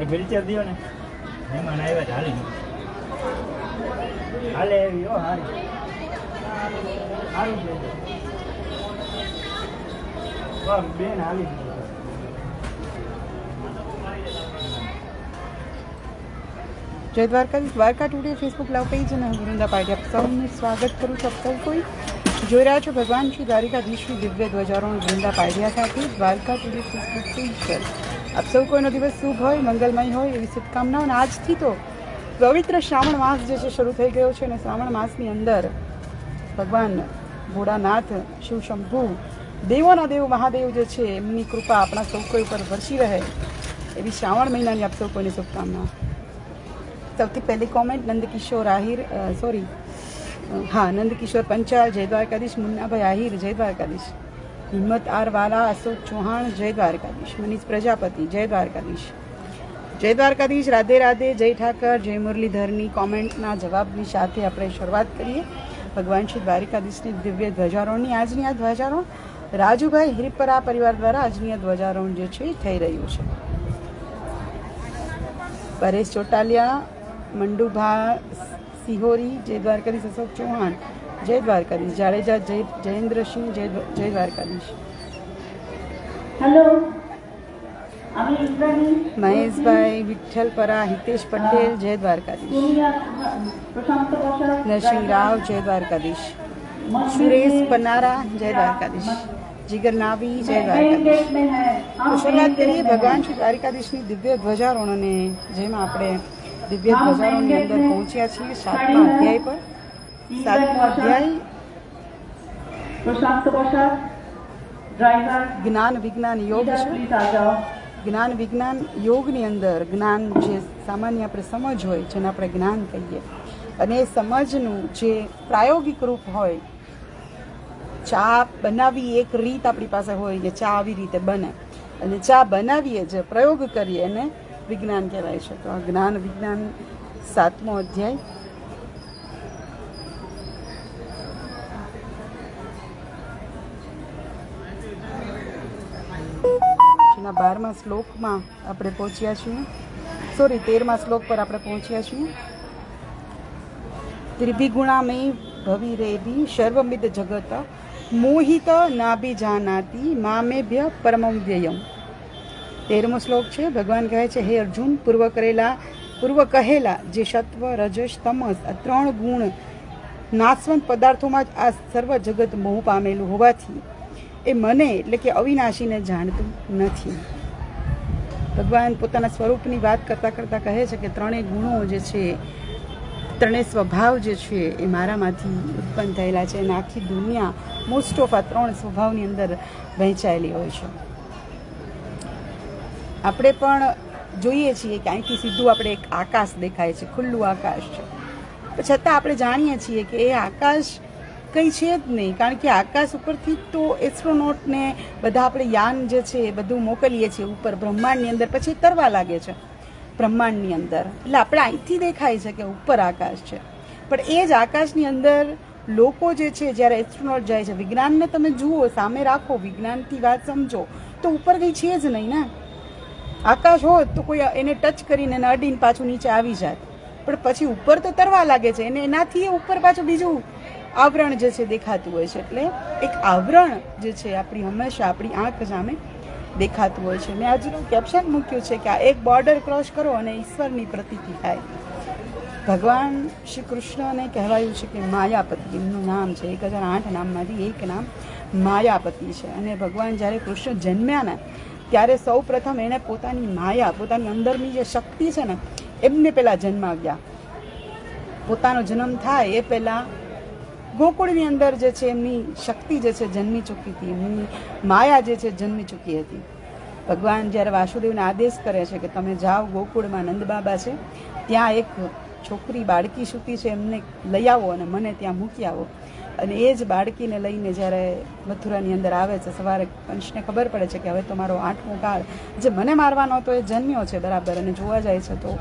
એક વ્હીલચેર દ્યો ને. મહેમાન આવ્યા હાલે. હાલે એવી, હો હારી હારું બેન હાલી જય Dwarka Dwarka today Facebook live page અને હું વૃંદા પાટી આપ સૌનું સ્વાગત કરું છું. આપ સૌ કોઈ જોઈ રહ્યા છો ભગવાન શ્રી દ્વારિકાધીશની દિવ્ય ધ્વજારોહણ વૃંદા પાડ્યા સાથે દ્વારકા ટુડે ફેસબુક પેજ પર. આપ સૌ કોઈનો દિવસ શુભ હોય, મંગલમય હોય એવી શુભકામનાઓ. અને આજથી તો પવિત્ર શ્રાવણ માસ જે છે શરૂ થઈ ગયો છે અને શ્રાવણ માસની અંદર ભગવાન ભોળાનાથ શિવ શંભુ દેવોના દેવ, મહાદેવ જે છે, એમની કૃપા આપણા સૌ કોઈ ઉપર વરસી રહે એવી શ્રાવણ મહિનાની આપ સૌ કોઈની શુભકામના. સૌથી પહેલી કોમેન્ટ નંદકિશોર આહિર સોરી હા, નંદકિશોર પંચાલ જય દ્વારકાધીશ મુન્નાભાઈ આહિર જય દ્વારકાધીશ હિંમત આર વાલા અશોક ચૌહાણ, જય દ્વારકાધીશ. મનીષ પ્રજાપતિ, જય દ્વારકાધીશ. જય દ્વારકાધીશ, રાધે રાધે, જય ઠાકર, જય મુરલીધરની કોમેન્ટના જવાબની સાથે આપણે શરૂઆત કરીએ. ભગવાન શ્રી દ્વારકાધીશની દિવ્ય ધ્વજારોહણની આજની આ ધ્વજારોહણ રાજુભાઈ હિરપરા પરિવાર દ્વારા આજની આ ધ્વજારોહણ જે છે એ થઈ રહ્યું છે. પરેશ ચોટાલિયા, મંડુભા સિહોરી, જય દ્વારકાધીશ અશોક ચૌહાણ જય દ્વારકાધીશ. જાડેજા જય જયેન્દ્રસિંહ જય જય દ્વારકાધીશ. હલો. મહેશભાઈ વિઠ્ઠલપરા હિતેશ પટેલ જય દ્વારકાધીશ. નરસિંહ રાવ જય દ્વારકાધીશ. સુરેશ પનારા જય દ્વારકાધીશ. જીગર નાવી જય દ્વારકાધીશ. શરૂઆત કરીએ ભગવાન શ્રી દ્વારકાધીશની દિવ્ય ધ્વજારોહણને જેમ આપણે દિવ્ય ધ્વજારોહણની અંદર પહોંચ્યા છીએ. સાતમા અધ્યાય પર. પ્રશાંત પોશાક જ્ઞાન વિજ્ઞાન યોગ છે જ્ઞાન વિજ્ઞાન યોગની અંદર જ્ઞાન જે સામાન્ય આપણે સમજ હોય જેને આપણે જ્ઞાન કહીએ અને એ સમજનું જે પ્રાયોગિક રૂપ હોય ચા બનાવી એક રીત આપણી પાસે હોય કે ચા આવી રીતે બને અને ચા બનાવીએ જે પ્રયોગ કરીએ એને વિજ્ઞાન કહેવાય છે. તો આ જ્ઞાન વિજ્ઞાન સાતમો અધ્યાય બારમા શ્લોકમાં આપણે પહોંચ્યા છીએ. સોરી તેરમા શ્લોક પર આપણે પહોંચ્યા છીએ. ત્રિભિગુણામય ભવિરેભી સર્વમિદ જગત, મોહિત નાભિજાનાતિ મામેભ્ય પરમમ વ્યયમ. તેરમો શ્લોક છે, ભગવાન કહે છે, હે અર્જુન, પૂર્વ કરેલા, પૂર્વ કહેલા જે સત્વ, રજસ, તમસ, આ ત્રણ ગુણ નાશવંત પદાર્થોમાં જ આ સર્વ જગત મોહ પામેલું હોવાથી એ મને એટલે કે અવિનાશીને જાણતું નથી. ભગવાન પોતાના સ્વરૂપની વાત કરતાં કરતાં કહે છે કે ત્રણેય ગુણો જે છે, ત્રણેય સ્વભાવ જે છે એ મારામાંથી ઉત્પન્ન થયેલા છે અને આખી દુનિયા મોસ્ટ ઓફ આ ત્રણ સ્વભાવની અંદર વહેંચાયેલી હોય છે. આપણે પણ જોઈએ છીએ કે અહીંથી સીધું આપણે એક આકાશ દેખાય છે, ખુલ્લું આકાશ છે. છતાં આપણે જાણીએ છીએ કે એ આકાશ કંઈ છે જ નહીં. કારણ કે આકાશ ઉપરથી તો એસ્ટ્રોનોટને બધા આપણે યાન જે છે એ બધું મોકલીએ છીએ. ઉપર બ્રહ્માંડની અંદર, પછી તરવા લાગે છે બ્રહ્માંડની અંદર. એટલે આપણે અહીંથી દેખાય છે કે ઉપર આકાશ છે. પણ એ જ આકાશની અંદર લોકો જે છે, જ્યારે એસ્ટ્રોનોટ જાય છે, વિજ્ઞાનને તમે જુઓ, સામે રાખો, વિજ્ઞાનથી વાત સમજો, તો ઉપર કંઈ છે જ નહીં ને. આકાશ હોત તો કોઈ એને ટચ કરીને એને અડીને પાછું નીચે આવી જાય. પણ પછી ઉપર તો તરવા લાગે છે. અને એનાથી એ ઉપર પાછું બીજું આવરણ જે છે દેખાતું હોય છે. એટલે એક આવરણ જે છે આપણી હંમેશા આપણી આંખ સામે દેખાતું હોય છે. મેં આજનું કેપ્શન મૂક્યું છે કે આ એક બોર્ડર ક્રોસ કરો અને ઈશ્વરની પ્રતિતિ થાય. ભગવાન શ્રી કૃષ્ણને કહેવાયું છે કે માયાપતિ. એમનું નામ છે. એક હજાર આઠ નામમાંથી એક નામ માયાપતિ છે. અને ભગવાન જ્યારે કૃષ્ણ જન્મ્યા ને, ત્યારે સૌ પ્રથમ એણે પોતાની માયા, પોતાની અંદરની જે શક્તિ છે ને, એમને પહેલાં જન્માવ્યા. પોતાનો જન્મ થાય એ પહેલાં ગોકુળની અંદર જે છે એમની શક્તિ જે છે જન્મી ચૂકી હતી. એમની માયા જે છે જન્મી ચૂકી હતી. ભગવાન જ્યારે વાસુદેવને આદેશ કરે છે કે તમે જાઓ ગોકુળમાં નંદબાબા છે, ત્યાં એક છોકરી બાળકી સૂતી છે, એમને લઈ આવો અને મને ત્યાં મૂકી આવો. અને એ જ બાળકીને લઈને જ્યારે મથુરાની અંદર આવે છે, સવારે કંસને ખબર પડે છે કે હવે તો મારો આઠમો કાળ. જે મને મારવાનો હતો એ જન્મ્યો છે બરાબર અને જોવા જાય છે તો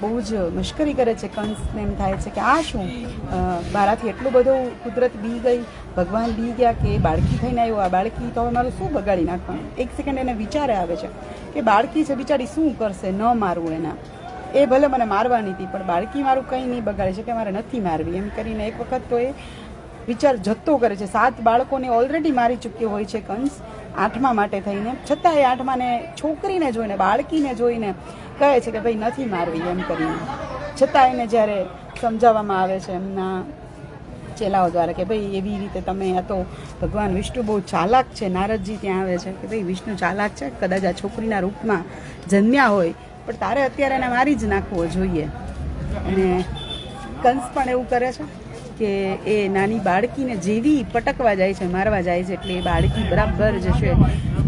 બહુ જ મશ્કરી કરે છે કંસને એમ થાય છે કે આ શું? મારાથી એટલું બધું કુદરત બી ગઈ, ભગવાન બી ગયા કે બાળકી થઈને આવ્યો. આ બાળકી તો હવે મારું શું બગાડી નાખવાનું? એક સેકન્ડ એને વિચારે આવે છે કે બાળકી છે બિચારી શું કરશે? ન મારવું એના. એ ભલે મને મારવાની હતી પણ બાળકી મારું કંઈ નહીં બગાડે છે કે મારે નથી મારવી. એમ કરીને એક વખત તો એ વિચાર જતો કરે છે. સાત બાળકોને ઓલરેડી મારી ચૂક્યો હોય છે, કંસ આઠમા માટે થઈને. છતાં એ આઠમાને છોકરીને જોઈને, બાળકીને જોઈને કહે છે કે ભાઈ, નથી મારવી એમ કરીને. છતાં એને જ્યારે સમજાવવામાં આવે છે એમના ચેલાઓ દ્વારા કે, ભાઈ, એવી રીતે તમે આ તો ભગવાન વિષ્ણુ બહુ ચાલાક છે. નારદજી ત્યાં આવે છે કે, ભાઈ, વિષ્ણુ ચાલાક છે? કદાચ આ છોકરીના રૂપમાં જન્મ્યા હોય, પણ તારે અત્યારે એને મારી જ નાખવો જોઈએ. અને કંસ પણ એવું કરે છે કે એ નાની બાળકીને જેવી પટકવા જાય છે, મારવા જાય છે, એટલે એ બાળકી બરાબર જશે.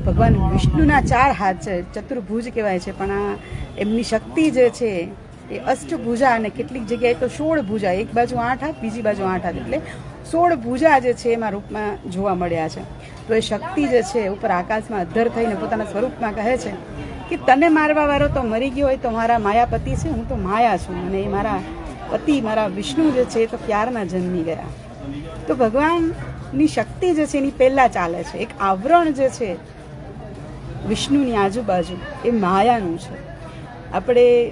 ભગવાન વિષ્ણુના ચાર હાથ છે, ચતુર્ભુજ કહેવાય છે, પણ આ એમની શક્તિ જે છે, એ અષ્ટભુજા અને કેટલીક જગ્યાએ તો સોળ ભુજા, એક બાજુ આઠ હાથ, બીજી બાજુ આઠ હાથ, એટલે સોળ ભુજા જે છે એમાં રૂપમાં જોવા મળ્યા છે. તો એ શક્તિ જે છે ઉપર આકાશમાં અધ્ધર થઈને પોતાના સ્વરૂપમાં કહે છે કે તને મારવા વાળો તો મરી ગયો હોય તો મારા માયાપતિ છે, હું તો માયા છું, અને એ મારા પતિ, મારા વિષ્ણુ જે છે તો ક્યારના જન્મી ગયા. તો ભગવાનની શક્તિ જે છે, એની પહેલાં ચાલે છે. એક આવરણ જે છે વિષ્ણુની આજુબાજુ એ માયાનું છે. આપણે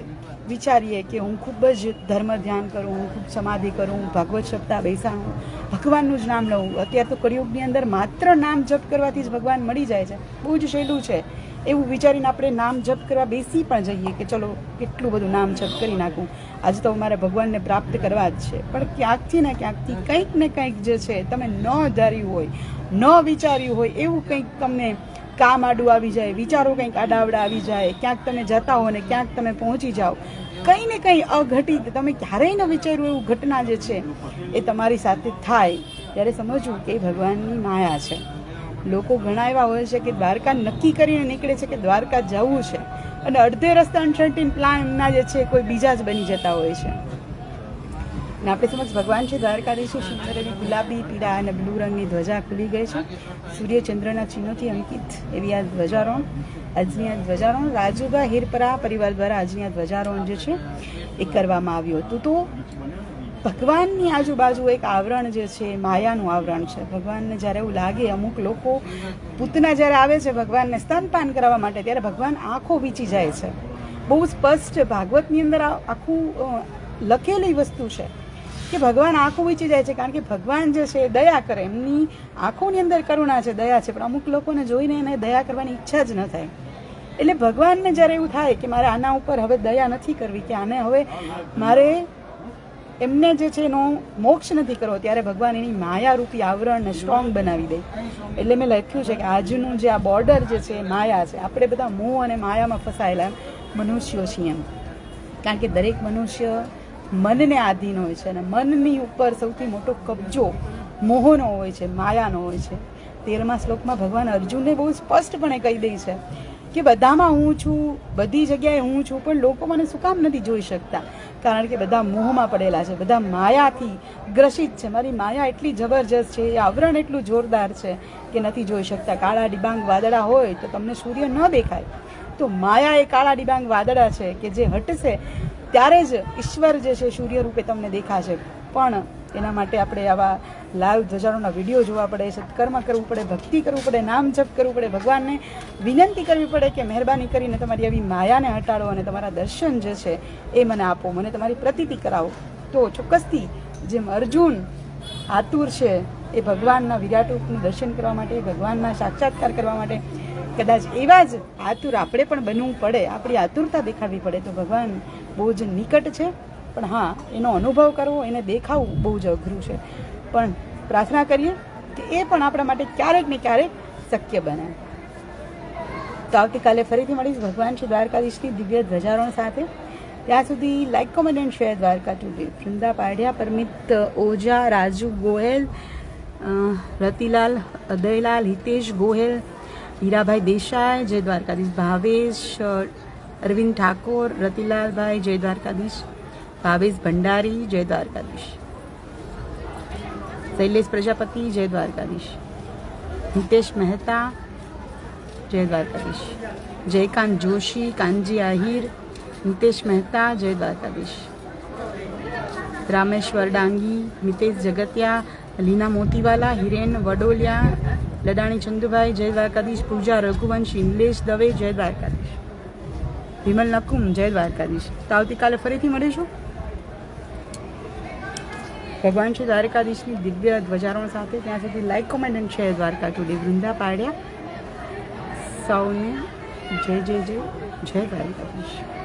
વિચારીએ કે હું ખૂબ જ ધર્મ ધ્યાન કરું, હું ખૂબ સમાધિ કરું ભાગવત સપ્તાહ ભગવાનનું જ નામ લઉં. અત્યારે તો કળિયુગની અંદર માત્ર નામ જપ કરવાથી જ ભગવાન મળી જાય છે. બહુ જ સહેલું છે. એવું વિચારીને આપણે નામ જપ કરવા બેસી પણ જઈએ કે ચલો કેટલું બધું નામ જપ કરી નાખું. આજે તો મારે ભગવાનને પ્રાપ્ત કરવા જ છે. પણ ક્યાંકથી ને ક્યાંકથી કંઈક ને કંઈક જે છે, તમે ન ધાર્યું હોય, ન વિચાર્યું હોય, એવું કંઈક તમને કામ આડું આવી જાય, વિચારો કંઈક આડાવડા આવી જાય, ક્યાંક તમે જતા હો ને ક્યાંક તમે પહોંચી જાઓ. કંઈ ને કંઈ અઘટિત તમે ક્યારેય ન વિચાર્યું એવું ઘટના જે છે, એ તમારી સાથે થાય. ત્યારે સમજવું કે ભગવાનની માયા છે. લોકો ઘણા એવા હોય છે કે દ્વારકા નક્કી કરીને નીકળે છે કે દ્વારકા જવું છે. અને અડધે રસ્તા અનસર્ટિન પ્લાનના જે છે, કોઈ બીજા જ બની જતા હોય છે. અને આપણે સમક્ષ ભગવાન છે, દ્વારકાધીશ છે સુંદર એવી ગુલાબી, પીળા અને બ્લુ રંગની ધ્વજા ખુલી ગઈ છે. સૂર્ય ચંદ્રના ચિહ્નોથી અંકિત એવી આ ધ્વજારોહણ. આજની આ ધ્વજારોહણ રાજુગા હિરપરા પરિવાર દ્વારા આજની આ ધ્વજારોહણ જે છે, એ કરવામાં આવ્યું હતું. તો ભગવાનની આજુબાજુ એક આવરણ જે છે, માયાનું આવરણ છે. ભગવાનને જ્યારે એવું લાગે, અમુક લોકો પૂતના જ્યારે આવે છે, ભગવાનને સ્તનપાન કરાવવા માટે, ત્યારે ભગવાન આંખો વીચી જાય છે. બહુ સ્પષ્ટ ભાગવતની અંદર આખું લખેલી વસ્તુ છે. કે ભગવાન આંખો વીચી જાય છે, કારણ કે ભગવાન જે છે દયા કરે. એમની આંખોની અંદર કરુણા છે, દયા છે, પણ અમુક લોકોને જોઈને એને દયા કરવાની ઈચ્છા જ ન થાય. એટલે ભગવાનને જ્યારે એવું થાય કે મારે આના ઉપર હવે દયા નથી કરવી, કે આને હવે મારે એમને જે છે એનો મોક્ષ નથી કરવો, ત્યારે ભગવાન એની માયારૂપી આવરણને સ્ટ્રોંગ બનાવી દે. એટલે મેં લખ્યું છે કે આજનું જે આ બોર્ડર જે છે માયા છે. આપણે બધા મોહ અને માયામાં ફસાયેલા મનુષ્યો છીએ એમ. કારણ કે દરેક મનુષ્ય મનને આધીન હોય છે અને મનની ઉપર સૌથી મોટો કબજો મોહનો હોય છે, માયાનો હોય છે. તેરમા શ્લોકમાં ભગવાન અર્જુનને બહુ સ્પષ્ટપણે કહી દે છે કે બધામાં હું છું, બધી જગ્યાએ હું છું, પણ લોકો મને શું કામ નથી જોઈ શકતા? કારણ કે બધા મોહમાં પડેલા છે, બધા માયાથી ગ્રસિત છે. મારી માયા એટલી જબરજસ્ત છે, એ આવરણ એટલું જોરદાર છે કે નથી જોઈ શકતા. કાળા ડિબાંગ વાદળા હોય તો તમને સૂર્ય ન દેખાય. તો માયા એ કાળા ડિબાંગ વાદળા છે કે જે હટશે? ત્યારે જ ઈશ્વર જે છે સૂર્ય રૂપે તમને દેખાશે. પણ એના માટે આપણે આવા લાઈવ ધજારોના વીડિયો જોવા પડે, સત્કર્મ કરવું પડે, ભક્તિ કરવું પડે, નામ જપ કરવું પડે, ભગવાનને વિનંતી કરવી પડે કે મહેરબાની કરીને તમારી આવી માયાને હટાડો અને તમારા દર્શન જે છે એ મને આપો, મને તમારી પ્રતીતિ કરાવો. તો ચોક્કસથી જેમ અર્જુન આતુર છે, એ ભગવાનના વિરાટ રૂપનું દર્શન કરવા માટે, ભગવાનના સાક્ષાત્કાર કરવા માટે કદાચ એવા જ આતુર આપણે પણ બનવું પડે. આપણી આતુરતા દેખાડવી પડે તો ભગવાન બહુ જ નિકટ છે. પણ હા, એનો અનુભવ કરવો, એને દેખાવું બહુ જ અઘરું છે. પણ પ્રાર્થના કરીએ કે એ પણ આપણા માટે ક્યારેક ને ક્યારેક શક્ય બને. તો આવતીકાલે ફરીથી મળીશ ભગવાન શ્રી દ્વારકાધીશની દિવ્ય ધ્વજારોહણ સાથે. ત્યાં સુધી like comment and share Dwarka today Vrunda Padya Parmit Ojha Raju Gohil Ratilal, અદયલાલ, Hitesh Gohil Hirabhai Desai, જય દ્વારકાધીશ ભાવેશ, અરવિંદ ઠાકોર, રતિલાલભાઈ, જય દ્વારકાધીશ, ભાવેશ ભંડારી, જય દ્વારકાધીશ. શૈલેષ પ્રજાપતિ, જય દ્વારકાધીશ. હિતેશ મહેતા, જય દ્વારકાધીશ. જયકાંત જોશી, કાનજી આહિર નિતેશ મહેતા, જય દ્વારકાધીશ. રામેશ્વર ડાંગી, મિતેશ જગતિયા, લીના મોતીવાલા, હિરેન વડોલિયા લડાણી ચંદુભાઈ, જય દ્વારકાધીશ, પૂજા રઘુવંશ ઇમલેશ દવે, જય દ્વારકાધીશ. વિમલ નકુમ, જય દ્વારકાધીશ. તો આવતીકાલે ફરીથી મળીશું? ભગવાન શ્રી દ્વારકાધીશની દિવ્ય ધ્વજારોહણ સાથે ત્યાં સુધી like comment and share Dwarka today Vrunda Padya. સૌને જય જય જય જય દ્વારકાધીશ.